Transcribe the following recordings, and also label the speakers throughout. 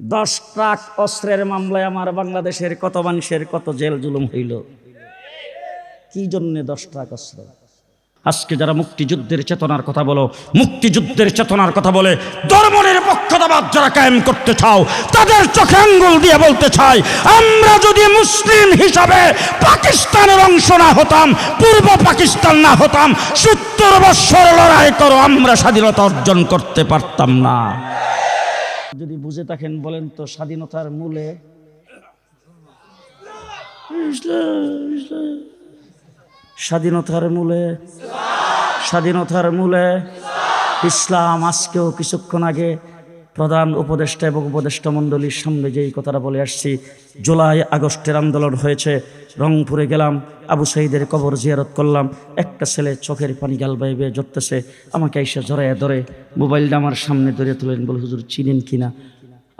Speaker 1: দশ ট্রাক অস্ত্রের মামলায় আমার বাংলাদেশের কত মানুষের কত জেল জুলুম হইল? কি জন্যে দশ ট্রাক অস্ত্র? আজকে যারা মুক্তিযুদ্ধের চেতনার কথা বলো, মুক্তিযুদ্ধের চেতনার কথা বলে ধর্মের পক্ষতাবাদ যারা কায়েম করতে চাও, তাদের চোখে আঙ্গুল দিয়ে বলতে চাই, আমরা যদি মুসলিম হিসাবে পাকিস্তানের অংশ না হতাম, পূর্ব পাকিস্তান না হতাম, সত্তর বৎসর লড়াই করো, আমরা স্বাধীনতা অর্জন করতে পারতাম না। যদি বুঝে থাকেন বলেন তো স্বাধীনতার মূলে। স্বাধীনতার মূলে। স্বাধীনতার মূলে। ইসলাম আজকেও কিছুক্ষণ আগে প্রধান উপদেষ্টা এবং উপদেষ্টা মণ্ডলীর সামনে যেই কথাটা বলে আসছি, জুলাই আগস্টের আন্দোলন হয়েছে, রংপুরে গেলাম, আবু সাইদের কবর জিয়ারত করলাম, একটা ছেলে চোখের পানি গাল বাইবে জড়তেছে, আমাকে এসে জড়াইয়া ধরে, মোবাইলটা আমার সামনে ধরে তুলেন, বলে, হুজুর, চিনেন কিনা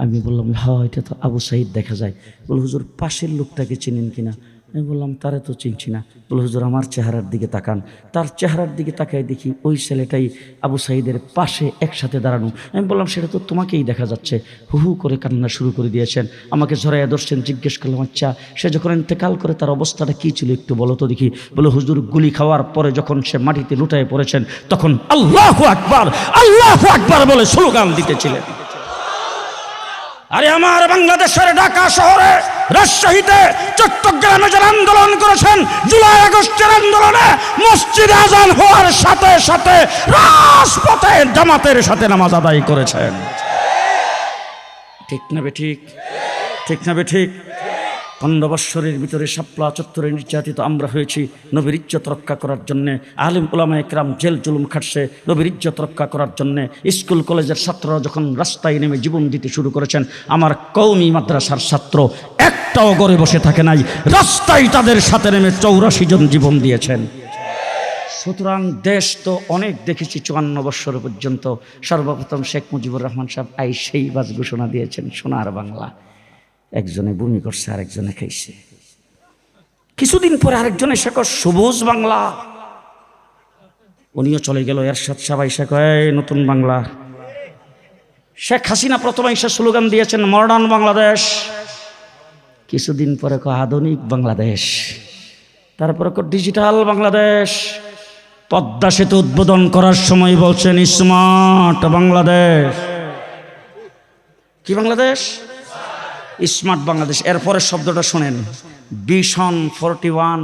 Speaker 1: আমি বললাম হ্যাঁ এটা তো আবু সাইদ দেখা যায়। বলে, হুজুর, পাশের লোকটাকে চিনেন কিনা আমি বললাম, তারে তো চিনছি না। বলে, হুজুর, আমার চেহারার দিকে তাকান। তার চেহারার দিকে তাকাই দেখি ওই ছেলেটাই আবু সাইদের পাশে একসাথে দাঁড়ানো। আমি বললাম, সেটা তো তোমাকেই দেখা যাচ্ছে। হু হু করে কান্না শুরু করে দিয়েছেন। আমাকে জড়াইয়া ধরছেন, জিজ্ঞেস করলাম আচ্ছা সে যখন ইন্তেকাল করে, তার অবস্থাটা কী ছিল একটু বলো তো দেখি? বলে, হুজুর, গুলি খাওয়ার পরে যখন সে মাটিতে লুটায় পড়েছেন, তখন আল্লাহ আকবার আল্লাহ আকবার বলে স্লোগান দিতেছিলেন। আরে আমার বাংলাদেশের ঢাকা শহরে রাজশাহীতে চট্টগ্রামে যারা আন্দোলন করেছেন, জুলাই আগস্টের আন্দোলনে মসজিদ আজান হওয়ার সাথে সাথে রাজপথে জামাতের সাথে নামাজ আদায় করেছেন। ঠিক না বে ঠিক? ঠিক না বে ঠিক? পনেরো বৎসরের ভিতরে সাপলা চত্বরে নির্যাতিত আমরা হয়েছি নবীর ইজ্জত রক্ষা করার জন্যে। আলিম উলামা একরাম জেল জুলুম খাটছে, নবীর ইজ্জত রক্ষা করার জন্যে। স্কুল, কলেজের ছাত্ররা যখন রাস্তায় নেমে জীবন দিতে শুরু করেছেন, আমার কৌমি মাদ্রাসার ছাত্র একটাও গড়ে বসে থাকে নাই, রাস্তায় তাদের সাথে নেমে চৌরাশি জন জীবন দিয়েছেন। সুতরাং দেশ তো অনেক দেখেছি, চুয়ান্ন বৎসর পর্যন্ত। সর্বপ্রথম শেখ মুজিবুর রহমান সাহেব আই সেই বাস ঘোষণা দিয়েছেন সোনার বাংলা। একজনে বমি করছে, আরেকজনে খাইছে। কিছুদিন পরে আরেকজনে কয়, সবুজ বাংলা। উনিও চলে গেল এরশাদ সাহেব, এসে কয় নতুন বাংলা। শেখ হাসিনা প্রথমে এসে স্লোগান দিয়েছেন, মডার্ন বাংলাদেশ। কিছুদিন পরে কয়, আধুনিক বাংলাদেশ। তারপরে কয়, ডিজিটাল বাংলাদেশ। পদ্মা সেতু উদ্বোধন করার সময় বলছেন, স্মার্ট বাংলাদেশ। কি বাংলাদেশ? স্মার্ট বাংলাদেশ। এরপরের শব্দটা শোনেন। বিশন ফোরটি ওয়ান।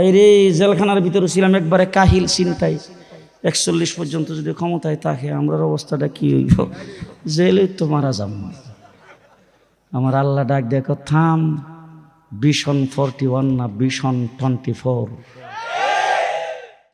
Speaker 1: এই রে, জেলখানার ভিতরে ছিলাম একবারে কাহিল চিন্তাই একচল্লিশ পর্যন্ত যদি ক্ষমতায় থাকে, আমরার অবস্থাটা কি হইব? জেলে তো মারা যাব আমার আল্লাহ ডাক দেখো থাম বিশন ফোরটি ওয়ান না বিশন টোয়েন্টি ফোর।